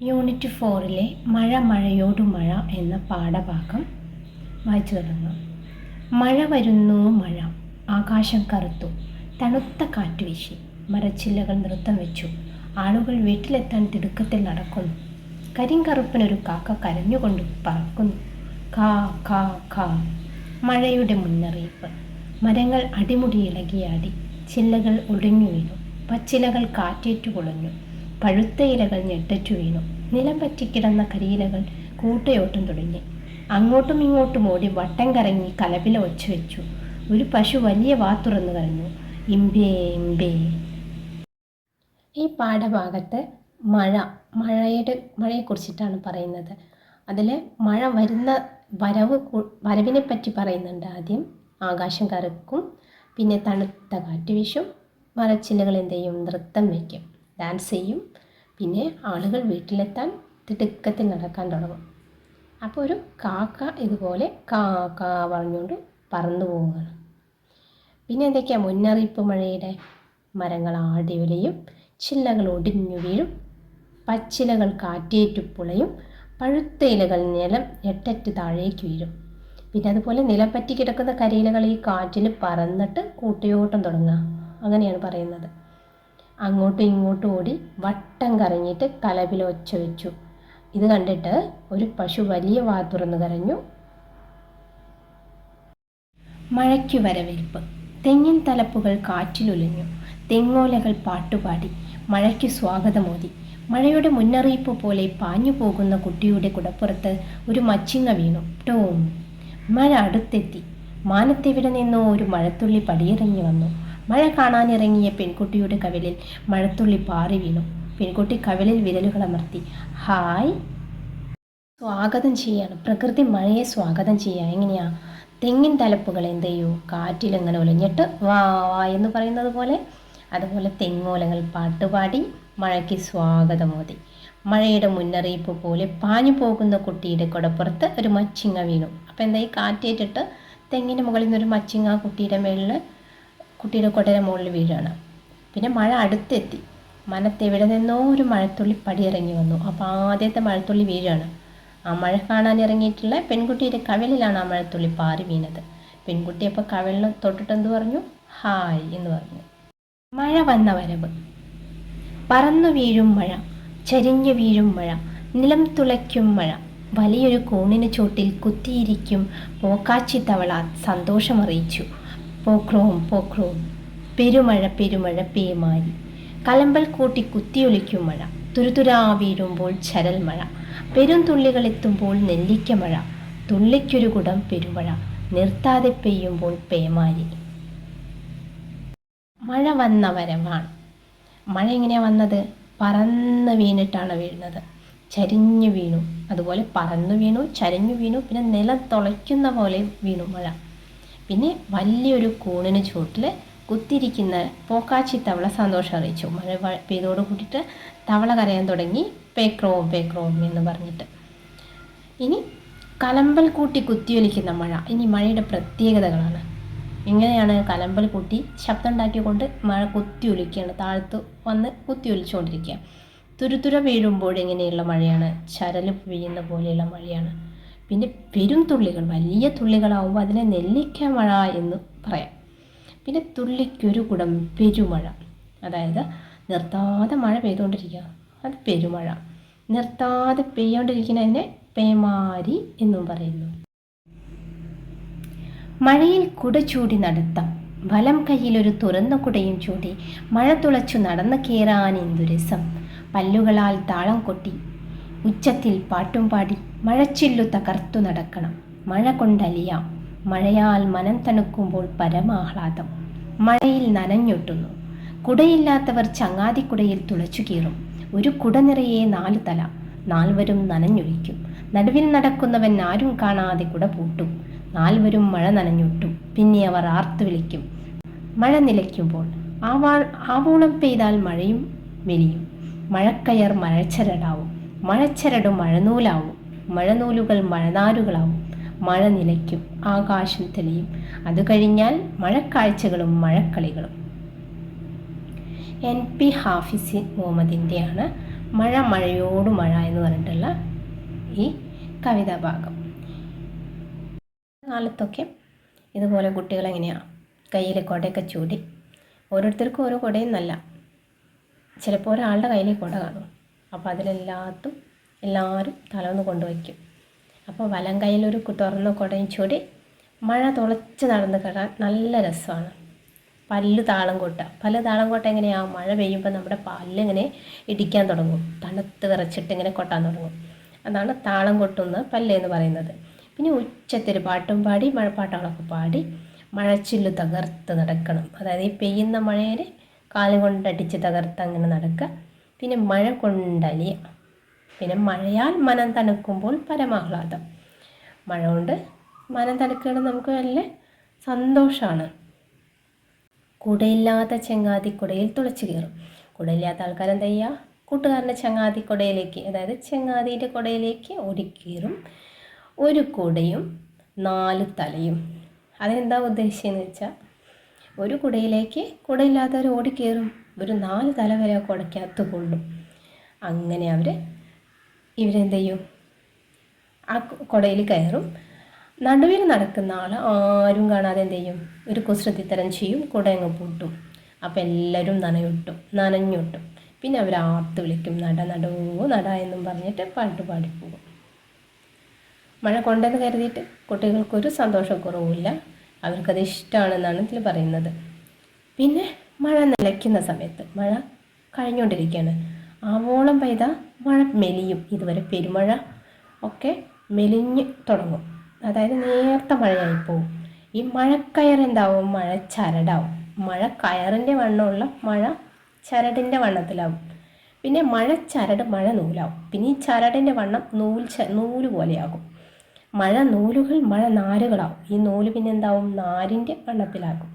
Unit ഫോറിലെ മഴ മഴയോടു മഴ എന്ന പാഠഭാഗം വായിച്ചു തുടങ്ങാം മഴ വരുന്നു മഴ. ആകാശം കറുത്തു. തണുത്ത കാറ്റ് വീശി. മരച്ചില്ലകൾ നൃത്തം വെച്ചു. ആളുകൾ വീട്ടിലെത്താൻ തിടുക്കത്തിൽ നടക്കുന്നു. കരിങ്കറുപ്പിനൊരു കാക്ക കരഞ്ഞുകൊണ്ട് പറക്കുന്നു. കാ കാ കാ. മഴയുടെ മുന്നറിയിപ്പ്. മരങ്ങൾ അടിമുടി ഇളകിയാടി. ചില്ലകൾ ഒടിഞ്ഞു വീണു. പച്ചിലകൾ കാറ്റേറ്റു കുളഞ്ഞു പഴുത്ത ഇലകൾ ഞെട്ടച്ചു വീണു നിലം പറ്റിക്കിടന്ന കരിയിലകൾ കൂട്ടയോട്ടം തുടങ്ങി. അങ്ങോട്ടും ഇങ്ങോട്ടും ഓടി വട്ടം കറങ്ങി കലപില ഒച്ചു വെച്ചു. ഒരു പശു വലിയ വാ തുറന്നു ഇമ്പേ ഇമ്പേ. ഈ പാഠഭാഗത്ത് മഴ മഴയുടെ മഴയെക്കുറിച്ചിട്ടാണ് പറയുന്നത്. അതിൽ മഴ വരുന്ന വരവ് വരവിനെ പറ്റി പറയുന്നുണ്ട് ആദ്യം. ആകാശം കറുക്കും പിന്നെ തണുത്ത കാറ്റ് വീശും മരച്ചില്ലകൾ എന്ത് ചെയ്യും? നൃത്തം വയ്ക്കും ഡാൻസ് ചെയ്യും. പിന്നെ ആളുകൾ വീട്ടിലെത്താൻ തിടുക്കത്തിൽ നടക്കാൻ തുടങ്ങും. അപ്പോൾ ഒരു കാക്ക ഇതുപോലെ കാ കാ പറഞ്ഞുകൊണ്ട് പറന്നു പോവുകയാണ്. പിന്നെ എന്തൊക്കെയാണ് മുന്നറിയിപ്പ് മഴയുടെ മരങ്ങൾ ആടി ഉലയും ചില്ലകൾ ഒടിഞ്ഞു വീഴും പച്ചിലകൾ കാറ്റേറ്റു പുളയും പഴുത്ത ഇലകൾ നിലം എട്ടറ്റ് താഴേക്ക് വീഴും. പിന്നെ അതുപോലെ നിലം പറ്റി കിടക്കുന്ന കരിയിലകൾ ഈ കാറ്റിൽ പറന്നിട്ട് കൂട്ടയോട്ടം തുടങ്ങുക. അങ്ങനെയാണ് പറയുന്നത്. അങ്ങോട്ടും ഇങ്ങോട്ടും ഓടി വട്ടം കറങ്ങിയിട്ട് കലപിൽ ഒച്ച വെച്ചു. ഇത് കണ്ടിട്ട് ഒരു പശു വലിയ വാ തുറന്നു കരഞ്ഞു. മഴയ്ക്കു വരവേൽപ്പ്. തെങ്ങിൻ തലപ്പുകൾ കാറ്റിലൊലിഞ്ഞു തെങ്ങോലകൾ പാട്ടുപാടി. മഴയ്ക്ക് സ്വാഗതമോതി. മഴയുടെ മുന്നറിയിപ്പ് പോലെ പാഞ്ഞു പോകുന്ന കുട്ടിയുടെ കുടപ്പുറത്ത് ഒരു മച്ചിങ്ങ വീണു. ടോം. മഴ അടുത്തെത്തി. മാനത്തെവിടെ നിന്നോ ഒരു മഴത്തുള്ളി പടിയിറങ്ങി വന്നു. മഴ കാണാനിറങ്ങിയ പെൺകുട്ടിയുടെ കവിളിൽ മഴത്തുള്ളി പാറി വീണു. പെൺകുട്ടി കവിലിൽ വിരലുകൾ അമർത്തി ഹായ്. സ്വാഗതം ചെയ്യാണ്. പ്രകൃതി മഴയെ സ്വാഗതം ചെയ്യുക എങ്ങനെയാ? തെങ്ങിൻ തലപ്പുകൾ എന്ത് ചെയ്യൂ കാറ്റിലിങ്ങനെ ഒലഞ്ഞിട്ട് വാ വാ എന്ന് പറയുന്നത് പോലെ. അതുപോലെ തെങ്ങോലങ്ങൾ പാട്ടുപാടി മഴയ്ക്ക് സ്വാഗതമോതി. മഴയുടെ മുന്നറിയിപ്പ് പോലെ പാഞ്ഞു പോകുന്ന കുട്ടിയുടെ കുടപ്പുറത്ത് ഒരു മച്ചിങ്ങ വീണു. അപ്പോൾ എന്തായി കാറ്റേറ്റിട്ട് തെങ്ങിന്റെ മുകളിൽ നിന്നൊരു മച്ചിങ്ങ കുട്ടിയുടെ മേളിൽ കുട്ടിയുടെ കൊട്ടര മുകളിൽ വീഴാണ്. പിന്നെ മഴ അടുത്തെത്തി. മനത്തെവിടെ നിന്നോ ഒരു മഴത്തുള്ളി പടിയിറങ്ങി വന്നു. അപ്പോൾ ആദ്യത്തെ മഴത്തുള്ളി വീഴാണ്. ആ മഴ കാണാൻ ഇറങ്ങിയിട്ടുള്ള പെൺകുട്ടിയുടെ കവിളിലാണ് ആ മഴത്തുള്ളി പാറി വീണത്. പെൺകുട്ടി അപ്പോൾ കവിളിന് തൊട്ടിട്ടെന്ത് പറഞ്ഞു? ഹായ് എന്ന് പറഞ്ഞു. മഴ വന്ന വരവ്. പറന്നു വീഴും മഴ ചരിഞ്ഞു വീഴും മഴ നിലം തുളയ്ക്കും മഴ. വലിയൊരു കൂണിന് ചോട്ടിൽ കുത്തിയിരിക്കും. പോക്കാച്ചി തവള സന്തോഷമറിയിച്ചു. പോക്രോം പോക്രോം. പെരുമഴ പെരുമഴ പേമാരി. കലമ്പൽ കൂട്ടി കുത്തിയൊലിക്കും മഴ. തുരുതുരാ വീഴുമ്പോൾ ചരൽ മഴ. പെരുംതുള്ളികളെത്തുമ്പോൾ നെല്ലിക്ക മഴ. തുള്ളിക്കൊരു കുടം പെരുമഴ. നിർത്താതെ പെയ്യുമ്പോൾ പേമാരി. മഴ വന്ന വരവാണ്. മഴ എങ്ങനെയാണ് വന്നത്? പറന്ന് വീണിട്ടാണ് വീഴുന്നത്. ചരിഞ്ഞു വീണു. അതുപോലെ പറന്നു വീണു ചരിഞ്ഞു വീണു. പിന്നെ നിലം തുളയ്ക്കുന്ന പോലെ വീണു മഴ. പിന്നെ വലിയൊരു കൂണിന് ചുവട്ടിൽ കുത്തിരിക്കുന്ന പോക്കാച്ചി തവള സന്തോഷം അറിയിച്ചു. മഴ പെയ്തോട് കൂട്ടിയിട്ട് തവള കരയാൻ തുടങ്ങി. പേക്രോം പേക്രോം എന്ന് പറഞ്ഞിട്ട്. ഇനി കലമ്പൽ കൂട്ടി കുത്തിയൊലിക്കുന്ന മഴ. ഇനി മഴയുടെ പ്രത്യേകതകളാണ്. ഇങ്ങനെയാണ് കലമ്പൽ കൂട്ടി ശബ്ദം ഉണ്ടാക്കിക്കൊണ്ട് മഴ കുത്തിയൊലിക്കുകയാണ്. താഴത്ത് വന്ന് കുത്തിയൊലിച്ചുകൊണ്ടിരിക്കുക. തുരുതുര വീഴുമ്പോൾ എങ്ങനെയുള്ള മഴയാണ്. ചരൽ പെയ്യുന്ന പോലെയുള്ള മഴയാണ്. പിന്നെ പെരും തുള്ളികൾ വലിയ തുള്ളികളാവുമ്പോൾ അതിനെ നെല്ലിക്ക മഴ എന്ന് പറയാം. പിന്നെ തുള്ളിക്കൊരു കുടം പെരുമഴ. അതായത് നിർത്താതെ മഴ പെയ്തുകൊണ്ടിരിക്കുക അത് പെരുമഴ. നിർത്താതെ പെയ്തുകൊണ്ടിരിക്കുന്നതിനെ പേമാരി എന്നും പറയുന്നു. മഴയിൽ കുട ചൂടി നടത്താം. വലം കയ്യിൽ ഒരു തുറന്ന കുടയും ചൂടി. മഴ തുളച്ചു നടന്നു കയറാൻ എന്തു രസം. പല്ലുകളാൽ താളം കൊട്ടി. ഉച്ചത്തിൽ പാട്ടും പാടി. മഴച്ചില്ലു തകർത്തു നടക്കണം. മഴ കൊണ്ടലിയാം. മഴയാൽ മനം തണുക്കുമ്പോൾ പരമാഹ്ലാദം. മഴയിൽ നനഞ്ഞൊട്ടുന്നു. കുടയില്ലാത്തവർ ചങ്ങാതിക്കുടയിൽ തുളച്ചു കീറും. ഒരു കുട നിറയെ നാല് തല. നാൽവരും നനഞ്ഞൊഴിക്കും. നടുവിൽ നടക്കുന്നവൻ ആരും കാണാതെ കുട പൂട്ടും. നാൽവരും മഴ നനഞ്ഞൊട്ടും. പിന്നെ അവർ ആർത്തു വിളിക്കും. മഴ നിലയ്ക്കുമ്പോൾ ആവാൾ ആവോളം പെയ്താൽ മഴയും മെലിയും. മഴക്കയർ മഴച്ചരടാവും. മഴച്ചരട് മഴനൂലാവും. മഴനൂലുകൾ മഴനാരുകളാവും. മഴ നിലയ്ക്കും ആകാശം തെളിയും. അത് കഴിഞ്ഞാൽ മഴക്കാഴ്ചകളും മഴക്കളികളും. എൻ. പി. ഹാഫിസ് മുഹമ്മദിന്റെയാണ് മഴ മഴയോട് മഴ എന്ന് പറഞ്ഞിട്ടുള്ള ഈ കവിതാഭാഗം കാലത്തൊക്കെ ഇതുപോലെ കുട്ടികൾ എങ്ങനെയാണ് കയ്യിൽ കുടയൊക്കെ ചൂടി. ഓരോരുത്തർക്കും ഓരോ കൊടയും നല്ല ചിലപ്പോൾ ഒരാളുടെ കയ്യിൽ കുട കാണും. അപ്പോൾ അതിലെല്ലാത്തും എല്ലാവരും തലവന്ന് കൊണ്ടുവയ്ക്കും അപ്പോൾ വലം കയ്യിലൊരു തുറന്ന കുടയും ചൂടി മഴ തുളച്ച് നടന്ന് കിടാൻ നല്ല രസമാണ്. പല്ല് താളം കൊട്ടുക. പല്ല് താളം കൊട്ട എങ്ങനെയാണ് മഴ പെയ്യുമ്പോൾ നമ്മുടെ പല്ലിങ്ങനെ ഇടിക്കാൻ തുടങ്ങും. തണുത്ത് വിറച്ചിട്ട് ഇങ്ങനെ കൊട്ടാൻ തുടങ്ങും. അതാണ് താളം കൊട്ടുന്ന പല്ല് എന്ന് പറയുന്നത്. പിന്നെ ഉച്ചത്തിൽ പാട്ടും പാടി മഴപ്പാട്ടുകളൊക്കെ പാടി മഴച്ചില്ല് തകർത്ത് നടക്കണം. അതായത് ഈ പെയ്യുന്ന മഴയിൽ കാലുകൊണ്ടടിച്ച് തകർത്ത് അങ്ങനെ നടക്കുക. പിന്നെ മഴ കൊണ്ടലിയ പിന്നെ മഴയാൽ മനം തണുക്കുമ്പോൾ പരമാഹ്ലാദം. മഴ കൊണ്ട് മനം തണുക്കുകയാണ് നമുക്ക് നല്ല സന്തോഷമാണ് കുടയില്ലാത്ത ചെങ്ങാതി കുടയിൽ തുളച്ചു കയറും. കുടയില്ലാത്ത ആൾക്കാർ എന്താ ചെയ്യുക കൂട്ടുകാരന്റെ ചങ്ങാതി കുടയിലേക്ക് അതായത് ചെങ്ങാതിന്റെ കുടയിലേക്ക് ഓടിക്കയറും ഒരു കുടയും നാല് തലയും. അതെന്താ ഉദ്ദേശിച്ചതെന്ന് വെച്ചാൽ ഒരു കുടയിലേക്ക് കുടയില്ലാത്തവർ ഓടിക്കയറും ഒരു നാല് തല വരെ കുടയ്ക്കകത്ത് കൊള്ളും. അങ്ങനെ അവർ ഇവരെന്ത് ചെയ്യും? ആ കുടയിൽ കയറും. നടുവിൽ നടക്കുന്ന ആൾ ആരും കാണാതെ എന്ത് ചെയ്യും? ഒരു കുസൃതിത്തരം ചെയ്യും. കുട അങ്ങ് പൂട്ടും. അപ്പം എല്ലാവരും നനയൊട്ടും നനഞ്ഞൊട്ടും. പിന്നെ അവർ ആർത്ത് വിളിക്കും. നട നടുവോ നട എന്നും പറഞ്ഞിട്ട് പാട്ട് പാടിപ്പോകും. മഴ കൊണ്ടെന്ന് കരുതിയിട്ട് കുട്ടികൾക്കൊരു സന്തോഷക്കുറവുമില്ല. അവർക്കത് ഇഷ്ടമാണെന്നാണ് ഇതിൽ പറയുന്നത്. പിന്നെ മഴ നിലയ്ക്കുന്ന സമയത്ത് മഴ കഴിഞ്ഞുകൊണ്ടിരിക്കുകയാണ് ആവോളം പെയ്ത മഴ മെലിയും ഇതുവരെ പെരുമഴ ഒക്കെ മെലിഞ്ഞ് തുടങ്ങും. അതായത് നേർത്ത മഴയായി പോകും ഈ മഴക്കയർ എന്താവും? മഴ ചരടാവും. മഴ കയറിന്റെ വണ്ണമുള്ള മഴ ചരടിന്റെ വണ്ണത്തിലാവും. പിന്നെ മഴ ചരട് മഴ നൂലാവും. പിന്നെ ഈ ചരടിന്റെ വണ്ണം നൂൽ ച നൂൽ പോലെയാകും. മഴ നൂലുകൾ മഴ നാരുകളാവും. ഈ നൂൽ പിന്നെ എന്താവും? നാരിന്റെ വണ്ണത്തിലാകും.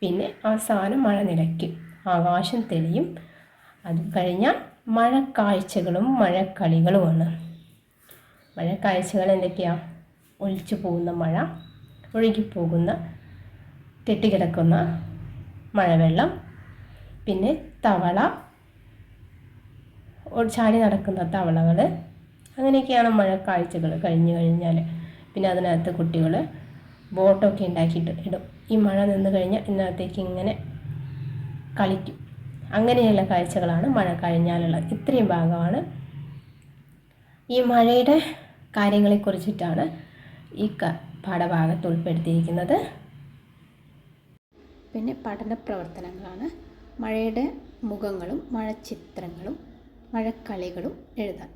പിന്നെ അവസാനം മഴ നിലയ്ക്കും. ആകാശം തെളിയും. അത് കഴിഞ്ഞാൽ മഴക്കാഴ്ചകളും മഴക്കളികളുമാണ്. മഴക്കാഴ്ചകൾ എന്തൊക്കെയാണ് ഒലിച്ചു പോകുന്ന മഴ ഒഴുകിപ്പോകുന്ന കെട്ടിക്കിടക്കുന്ന മഴവെള്ളം പിന്നെ തവള ചാടി നടക്കുന്ന തവളകൾ. അങ്ങനെയൊക്കെയാണ് മഴക്കാഴ്ചകൾ കഴിഞ്ഞു കഴിഞ്ഞാൽ പിന്നെ അതിനകത്ത് കുട്ടികൾ ബോട്ടൊക്കെ ഉണ്ടാക്കിയിട്ട് ഇടും. ഈ മഴ നിന്ന് കഴിഞ്ഞാൽ ഇതിനകത്തേക്ക് ഇങ്ങനെ കളിക്കും. അങ്ങനെയുള്ള കാഴ്ചകളാണ് മഴ കഴിഞ്ഞാലുള്ളത് ഇത്രയും ഭാഗമാണ്. ഈ മഴയുടെ കാര്യങ്ങളെക്കുറിച്ചിട്ടാണ് ഈ പാഠഭാഗത്ത് ഉൾപ്പെടുത്തിയിരിക്കുന്നത്. പിന്നെ പഠന പ്രവർത്തനങ്ങളാണ് മഴയുടെ മുഖങ്ങളും മഴച്ചിത്രങ്ങളും മഴക്കളികളും എഴുതാൻ.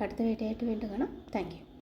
അടുത്ത വീഡിയോ ആയിട്ട് വീണ്ടും കാണാം. താങ്ക്